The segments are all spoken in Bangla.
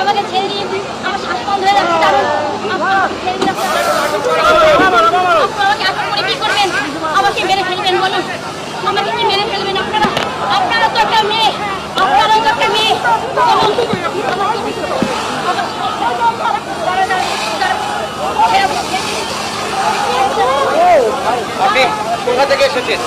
আমাকে ছেড়ে দিন। আমার শ্বাস বন্ধ হয়ে যাচ্ছে আমাকে আপনারা আটক করে কি করবেন? আমাকে মেরে ফেলবেন বলুন। আমাকে কি মেরে ফেলবেন আপনারা? আপনারা তো একটা মেয়ে। আপনারাও তো একটা মেয়ে। আপনি কোথা থেকে এসেছেন?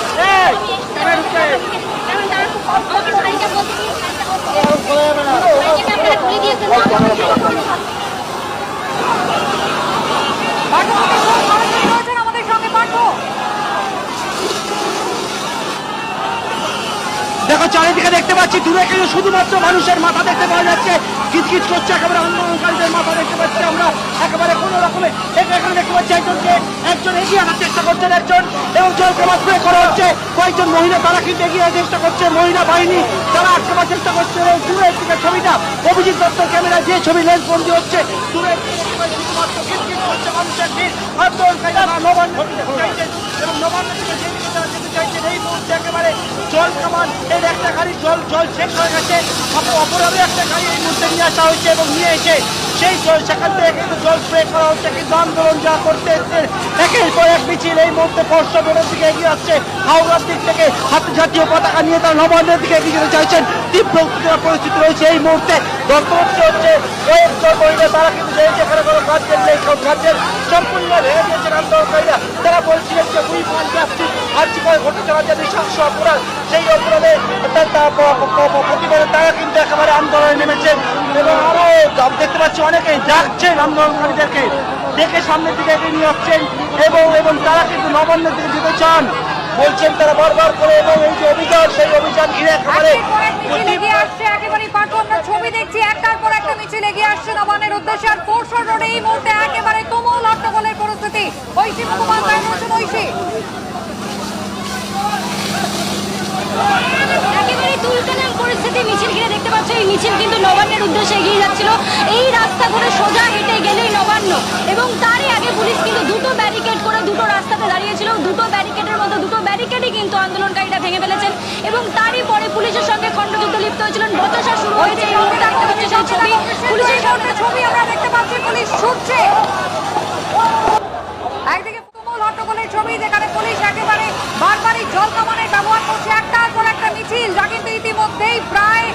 দেখো, চারিদিকে দেখতে পাচ্ছি, দূরে কিন্তু শুধুমাত্র মানুষের মাথা দেখতে পাওয়া যাচ্ছে। কিচকিচ করছে একেবারে আন্দোলনকারীদের মাথা দেখতে পাচ্ছি আমরা। একেবারে কোনো রকমে এখানে এখানে দেখতে পাচ্ছি একজনকে একজন এগিয়ে আনার চেষ্টা করছেন একজন, এবং জলকে স্প্রে করা হচ্ছে। কয়েকজন মহিলা তারা কিন্তু এগিয়ে চেষ্টা করছে, মহিলা বাহিনী তারা আটকাবার চেষ্টা করছে, এবং দূরের দিকে ছবিটা, অভিজিৎ দত্তর ক্যামেরা যে ছবি লেন্স বন্দি হচ্ছে দূরের থেকে একটা গাড়ি জল জল শেষ হয়ে গেছে। অপ- অপরাধে একটা গাড়ি এই মুহূর্তে নিয়ে আসা হয়েছে এবং নিয়ে এসে সেই সেখান থেকে কিন্তু জল স্প্রে করা হচ্ছে, কিন্তু আন্দোলন যা করতে এসছে একের পর এক মিছিল এই মুহূর্তে ফর্সা রোডের দিকে এগিয়ে আসছে। হাওড়ার দিক থেকে হাতে জাতীয় পতাকা নিয়ে তারা নবান্নের দিকে এগিয়ে যেতে চাইছেন। তীব্র উত্তেজনা পরিস্থিতি রয়েছে এই মুহূর্তে। দর্শকটি হচ্ছে কয়েকজন মহিলা তারা কিন্তু যে যেখানে কোনো কাজের নেই, সব কাজের সম্পূর্ণ ভেঙে দিয়েছেন আন্দোলনকারীরা। তারা বলছিলেন যে পাঁচ যাত্রী আর্জি করে ঘটে যাওয়া যে নৃশংস অপরাধ। সেই অপরাধে প্রতিবাদে তারা কিন্তু একেবারে আন্দোলনে নেমেছেন এবং আরও আমি দেখতে পাচ্ছি অনেকেই ডাকছেন আন্দোলনকারীদেরকে দেখে সামনের দিকে এগিয়ে নিয়ে আসছেন এবং এবং তারা কিন্তু নবান্নের দিকে যেতে চান। বলছেন তারা বারবার করে এবং এই যে অভিযান সেই অভিযান ঘিরে একেবারে ছবি দেখছি একটার পর একটা মিছিল এগিয়ে আসছে নবান্নের উদ্দেশ্যে আর ফোরশোর রোডে এই মুহূর্তে একেবারে তুমুল হট্টগোলের পরিস্থিতি। ঐশী মুখোপাধ্যায় রয়েছেন ঐশী। দেখতে পাচ্ছ, এই মিছিল কিন্তু নবান্নের উদ্দেশ্যে এগিয়ে যাচ্ছিল। এই রাস্তা সোজা হেঁটে গেলেই নবান্ন। এবং তারই আগে পুলিশ কিন্তু দুটো ব্যারিকেড করে দুটো রাস্তাতে দাঁড়িয়েছিল। দুটো ব্যারিকেডের মধ্যে দুটো ব্যারিকেডই কিন্তু আন্দোলনকারীরা ভেঙে ফেলেছেন। এবং তারই পরে পুলিশের সঙ্গে খণ্ডযুদ্ধ লিপ্ত হয়েছিলেন। বচসা শুরু হয়েছে দেখতে পাচ্ছি ছবি। পুলিশের সঙ্গে ছবি আমরা দেখতে পাচ্ছি, পুলিশ ছুটছে। একদিকে ছবি, যেখানে পুলিশ বারবারই জল কামানের ব্যবহার করছে একটার পর একটা মিছিল, যা কিন্তু ইতিমধ্যেই প্রায়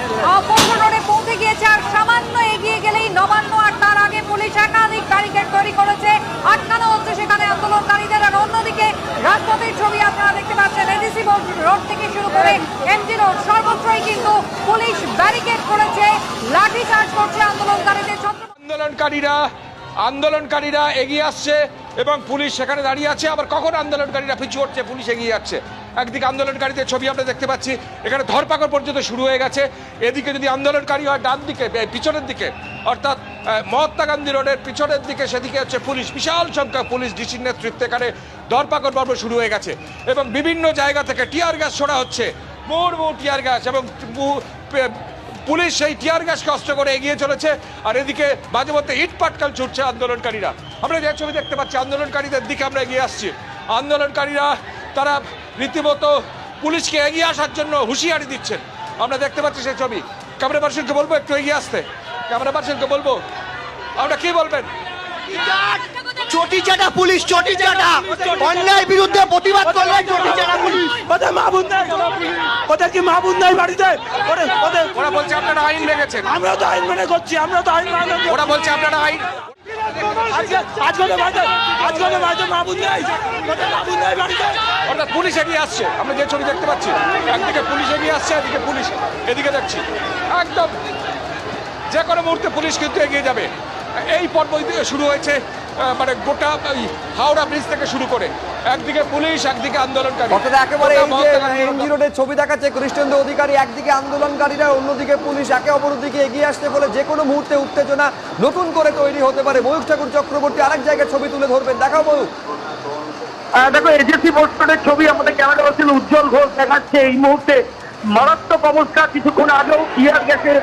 পনেরো রোডে পৌঁছে গিয়েছে আর সামান্য এগিয়ে গেলেই নবান্ন আর তার আগে পুলিশ একাধিক ব্যারিকেড তৈরি করেছে। আটকানো হচ্ছে সেখানে আন্দোলনকারীদের। আর অন্যদিকে রাজপথের ছবি আপনারা দেখতে পাচ্ছেন এডিসি রোড থেকে শুরু করে এমজি রোড, সর্বত্রই কিন্তু পুলিশ ব্যারিকেড করেছে, লাঠি চার্জ করছে আন্দোলনকারীদের আন্দোলনকারীরা আন্দোলনকারীরা এগিয়ে আসছে। এবং পুলিশ সেখানে দাঁড়িয়ে আছে। আবার কখন আন্দোলনকারীরা পিছু হচ্ছে পুলিশ এগিয়ে যাচ্ছে? একদিকে আন্দোলনকারীদের ছবি আমরা দেখতে পাচ্ছি, এখানে ধরপাকড় পর্যন্ত শুরু হয়ে গেছে। এদিকে যদি আন্দোলনকারী হয়, ডান দিকে পিছনের দিকে, অর্থাৎ মহাত্মা গান্ধী রোডের পিছনের দিকে, সেদিকে হচ্ছে পুলিশ, বিশাল সংখ্যক পুলিশ ডিসির নেতৃত্বে এখানে ধরপাকড় পর্ব শুরু হয়ে গেছে। এবং বিভিন্ন জায়গা থেকে টিয়ার গ্যাস ছোড়া হচ্ছে। মোড় মোড় টিয়ার গ্যাস এবং পুলিশ সেই টিয়ার গ্যাসকে অস্ত্র করে এগিয়ে চলেছে। আর এদিকে মাঝে মধ্যে ইট পাটকাল ছুটছে আন্দোলনকারীরা। আমরা যে ছবি দেখতে পাচ্ছি আন্দোলনকারীদের দিকে আমরা এগিয়ে আসছি। আন্দোলনকারীরা তারা রীতিমতো পুলিশকে এগিয়ে আসার জন্য হুঁশিয়ারি দিচ্ছেন। আমরা দেখতে পাচ্ছি সেই ছবি। ক্যামেরা পার্সনকে বলব একটু এগিয়ে আসতে। ক্যামেরা পার্সনকে বলব আমরা কি বলবেন? চটি চাটা পুলিশ চটি চাটা অন্যায় বিরুদ্ধে প্রতিবাদ করলে চটি চাটা পুলিশ। ওদের মাহবুব নাই? ওদের কি মাহবুব নাই বাড়িতে? ওদের ওদের ওরা বলছে আপনারা আইন রেখেছেন আমরা তো আইন মেনে করছি আমরা তো আইন মানে ওরা বলছে আপনারা আইন অর্থাৎ পুলিশ এগিয়ে আসছে। আমরা যে ছবি দেখতে পাচ্ছি, একদিকে পুলিশ এগিয়ে আসছে, এদিকে পুলিশ এদিকে দেখছি একদম যে কোনো মুহূর্তে পুলিশ কিন্তু এগিয়ে যাবে। এই পর্ব শুরু হয়েছে। মানে গোটা হাওড়া ব্রিজ থেকে শুরু করে একদিকে পুলিশ একদিকে আন্দোলনকারী। অর্থাৎ একেবারে এই যে এমজি রোডের ছবি দেখাচ্ছে কৃষ্ণেন্দ্র অধিকারী একদিকে আন্দোলনকারীরা অন্যদিকে পুলিশ একে অপরের দিকে এগিয়ে আসতে বলে যে কোনো মুহূর্তে উত্তেজনা নতুন করে তৈরি হতে পারে। ময়ূক ঠাকুর চক্রবর্তী আরেক জায়গায় ছবি তুলে ধরবেন। দেখাও ময়ূক আহ, দেখো এজেন্সি বোর্ডের ছবি আমাদের ক্যামেরা পার্সন উজ্জ্বল ঘোষ দেখাচ্ছে এই মুহূর্তে। মারাত্মক অবস্থা কিছুক্ষণ আগেও টিয়ার গ্যাসের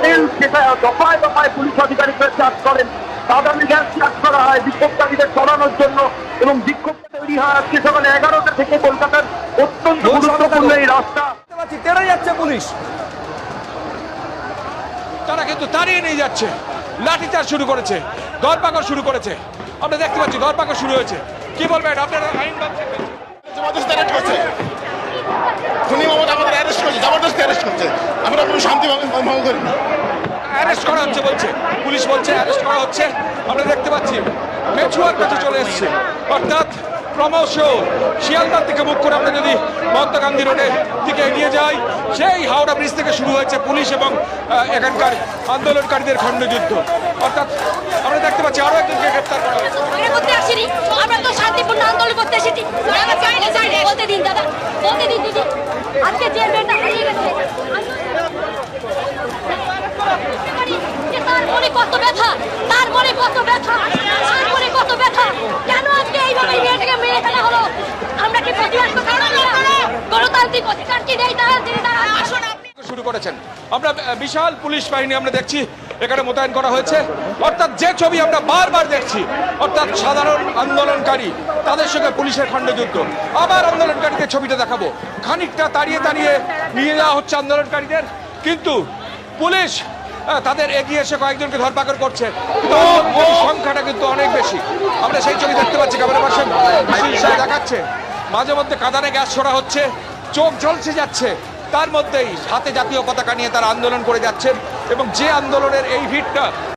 সেল সেটা দফায় দফায় পুলিশ আধিকারিকরা চার্জ করেন। সাধারণ গ্যাস চার্জ করা হয় বিক্ষোভকারীদের সরানোর জন্য এবং বিক্ষোভ তৈরি হয় আজকে সকাল এগারোটা থেকে কলকাতার অত্যন্ত গুরুত্বপূর্ণ এই রাস্তা। পাচ্ছি তেড়ে যাচ্ছে পুলিশ। তারা কিন্তু তাড়িয়ে নিয়ে যাচ্ছে। লাঠিচার্জ শুরু করেছে দরপাকড় শুরু করেছে। আমরা দেখতে পাচ্ছি দরপাকড় শুরু হয়েছে। কি বলবেন আপনারা আইন খুনি মমতা আমাদের অ্যারেস্ট করছে জবরদস্তি অ্যারেস্ট করছে। আমরা কোনো শান্তি ভঙ্গ করি না অ্যারেস্ট করা হচ্ছে বলছে। পুলিশ বলছে অ্যারেস্ট করা হচ্ছে। আমরা দেখতে পাচ্ছি মেছুয়ার কাছে চলে এসছে। অর্থাৎ ক্রমশ শিয়ালদার থেকে মুখ করে আমরা যদি মহাত্মা গান্ধী রোডের দিকে এগিয়ে যাই, সেই হাওড়া ব্রিজ থেকে শুরু হয়েছে পুলিশ এবং এখানকার আন্দোলনকারীদের খণ্ডযুদ্ধ অর্থাৎ আমরা দেখতে পাচ্ছি আরও একজনকে গ্রেপ্তার করা শান্তিপূর্ণ করতে আজকে হারিয়ে গেছে যে তার মনে কত ব্যথা তার মনে কত ব্যথা তার মনে কত ব্যথা কেন আজকে এইভাবে এই মেয়েটাকে মেরে ফেলা হলো আমরা কি প্রতিবাদ করতে পারি না? গণতান্ত্রিক অধিকার কি নেই তারা তিনি তারা আসুন আপনি শুরু করেছেন। আমরা বিশাল পুলিশ বাহিনী আমরা দেখছি, এখানে মোতায়েন করা হয়েছে। অর্থাৎ যে ছবি আমরা বারবার দেখছি, অর্থাৎ সাধারণ আন্দোলনকারী, তাদের সঙ্গে পুলিশের খণ্ডযুদ্ধ আবার আন্দোলনকারীদের ছবিটা দেখাবো। খানিকটা তাড়িয়ে তাড়িয়ে নিয়ে যাওয়া হচ্ছে আন্দোলনকারীদের। কিন্তু পুলিশ তাদের এগিয়ে এসে কয়েকজনকে ধরপাকড় করছে। সংখ্যাটা কিন্তু অনেক বেশি। আমরা সেই ছবি দেখতে পাচ্ছি, ক্যামেরা পার্সন দেখাচ্ছে। মাঝে মধ্যে কাদানে গ্যাস ছড়া হচ্ছে। চোখ ঝলসে যাচ্ছে। তার মধ্যেই হাতে জাতীয় পতাকা নিয়ে তারা আন্দোলন করে যাচ্ছেন এবং যে আন্দোলনের এই ভিড়টা